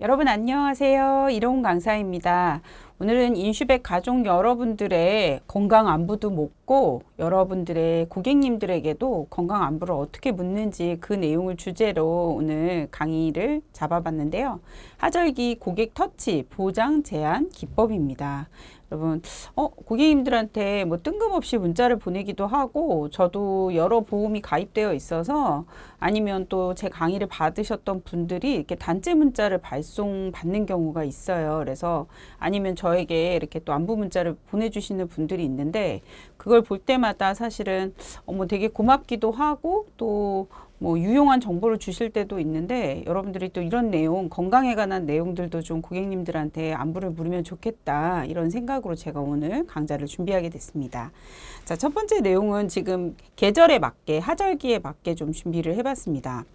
여러분 안녕하세요. 이로운 강사입니다. 오늘은 인슈백 가족 여러분들의 건강 안부도 묻고 여러분들의 고객님들에게도 건강 안부를 어떻게 묻는지 그 내용을 주제로 오늘 강의를 잡아봤는데요. 하절기 고객 터치 보장 제한 기법입니다. 여러분, 어, 고객님들한테 뭐 뜬금없이 문자를 보내기도 하고, 저도 여러 보험이 가입되어 있어서, 아니면 또 제 강의를 받으셨던 분들이 이렇게 단체 문자를 발송 받는 경우가 있어요. 그래서 아니면 저에게 이렇게 또 안부 문자를 보내주시는 분들이 있는데, 그걸 볼 때마다 사실은 어머 되게 고맙기도 하고, 또 뭐 유용한 정보를 주실 때도 있는데 여러분들이 또 이런 내용 건강에 관한 내용들도 좀 고객님들한테 안부를 물으면 좋겠다 이런 생각으로 제가 오늘 강좌를 준비하게 됐습니다. 자, 첫 번째 내용은 지금 계절에 맞게 하절기에 맞게 좀 준비를 해봤습니다.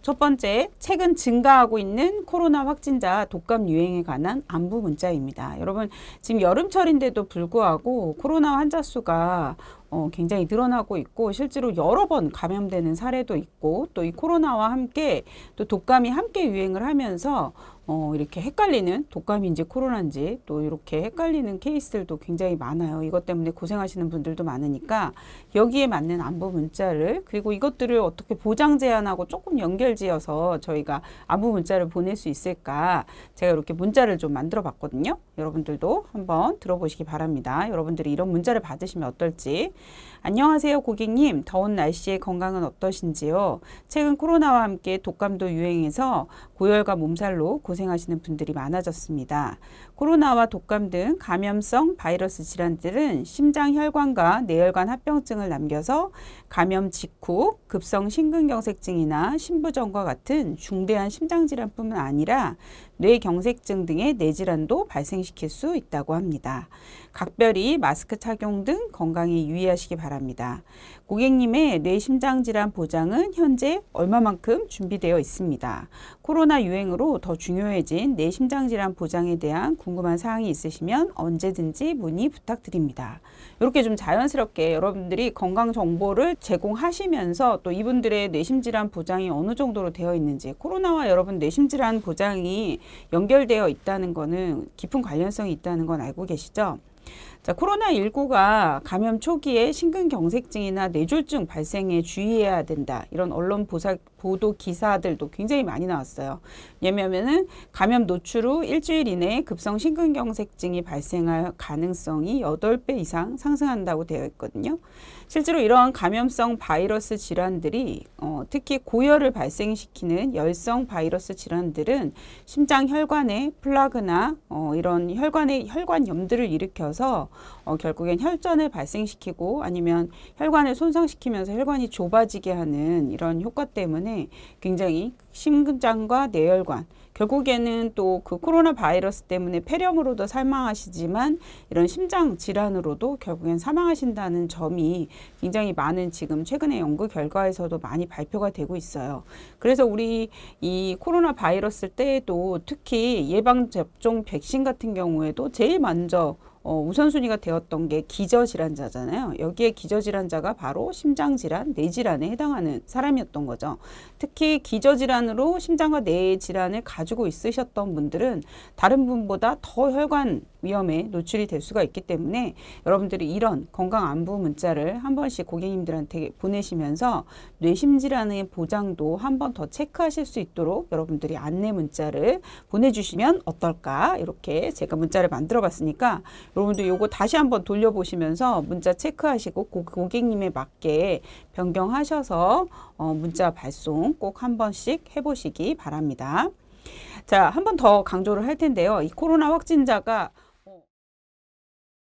첫 번째, 최근 증가하고 있는 코로나 확진자 독감 유행에 관한 안부 문자입니다. 여러분, 지금 여름철인데도 불구하고 코로나 환자 수가 어, 굉장히 늘어나고 있고 실제로 여러 번 감염되는 사례도 있고 또 이 코로나와 함께 또 독감이 함께 유행을 하면서 어, 이렇게 헷갈리는 독감인지 코로나인지 또 이렇게 헷갈리는 케이스들도 굉장히 많아요. 이것 때문에 고생하시는 분들도 많으니까 여기에 맞는 안부 문자를 그리고 이것들을 어떻게 보장 제한하고 조금 연결지어서 저희가 안부 문자를 보낼 수 있을까 제가 이렇게 문자를 좀 만들어 봤거든요. 여러분들도 한번 들어보시기 바랍니다. 여러분들이 이런 문자를 받으시면 어떨지. 안녕하세요, 고객님. 더운 날씨에 건강은 어떠신지요? 최근 코로나와 함께 독감도 유행해서 고열과 몸살로 고생하시는 분들이 많아졌습니다. 코로나와 독감 등 감염성 바이러스 질환들은 심장 혈관과 뇌혈관 합병증을 남겨서 감염 직후 급성 심근경색증이나 신부전과 같은 중대한 심장 질환뿐만 아니라 뇌경색증 등의 뇌질환도 발생시킬 수 있다고 합니다. 각별히 마스크 착용 등 건강에 유의하시기 바랍니다. 고객님의 뇌심장 질환 보장은 현재 얼마만큼 준비되어 있습니다. 코로나 유행으로 더 중요해진 뇌심장 질환 보장에 대한 궁 금한 사항이 있으시면 언제든지 문의 부탁드립니다. 이렇게 좀 자연스럽게 여러분들이 건강 정보를 제공하시면서 또 이분들의 뇌심 질환 보장이 어느 정도로 되어 있는지 코로나와 여러분 뇌심 질환 보장이 연결되어 있다는 거는 깊은 관련성이 있다는 건 알고 계시죠? 자, 코로나19가 감염 초기에 심근경색증이나 뇌졸중 발생에 주의해야 된다. 이런 언론 보사, 보도 기사들도 굉장히 많이 나왔어요. 왜냐면은 감염 노출 후 일주일 이내에 급성 심근경색증이 발생할 가능성이 8배 이상 상승한다고 되어 있거든요. 실제로 이러한 감염성 바이러스 질환들이 어, 특히 고열을 발생시키는 열성 바이러스 질환들은 심장 혈관에 플라그나 어, 이런 혈관의 혈관염들을 일으켜 서 어, 결국엔 혈전을 발생시키고 아니면 혈관을 손상시키면서 혈관이 좁아지게 하는 이런 효과 때문에 굉장히 심근장과 뇌혈관 결국에는 또 그 코로나 바이러스 때문에 폐렴으로도 사망하시지만 이런 심장 질환으로도 결국엔 사망하신다는 점이 굉장히 많은 지금 최근의 연구 결과에서도 많이 발표가 되고 있어요. 그래서 우리 이 코로나 바이러스 때에도 특히 예방 접종 백신 같은 경우에도 제일 먼저 어, 우선순위가 되었던 게 기저질환자잖아요. 여기에 기저질환자가 바로 심장질환, 뇌질환에 해당하는 사람이었던 거죠. 특히 기저질환으로 심장과 뇌 질환을 가지고 있으셨던 분들은 다른 분보다 더 혈관 위험에 노출이 될 수가 있기 때문에 여러분들이 이런 건강 안부 문자를 한 번씩 고객님들한테 보내시면서 뇌심질환의 보장도 한 번 더 체크하실 수 있도록 여러분들이 안내 문자를 보내주시면 어떨까 이렇게 제가 문자를 만들어 봤으니까 여러분들 요거 다시 한번 돌려보시면서 문자 체크하시고 고, 고객님에 맞게 변경하셔서 어, 문자 발송 꼭 한 번씩 해보시기 바랍니다. 자, 한 번 더 강조를 할 텐데요. 이 코로나 확진자가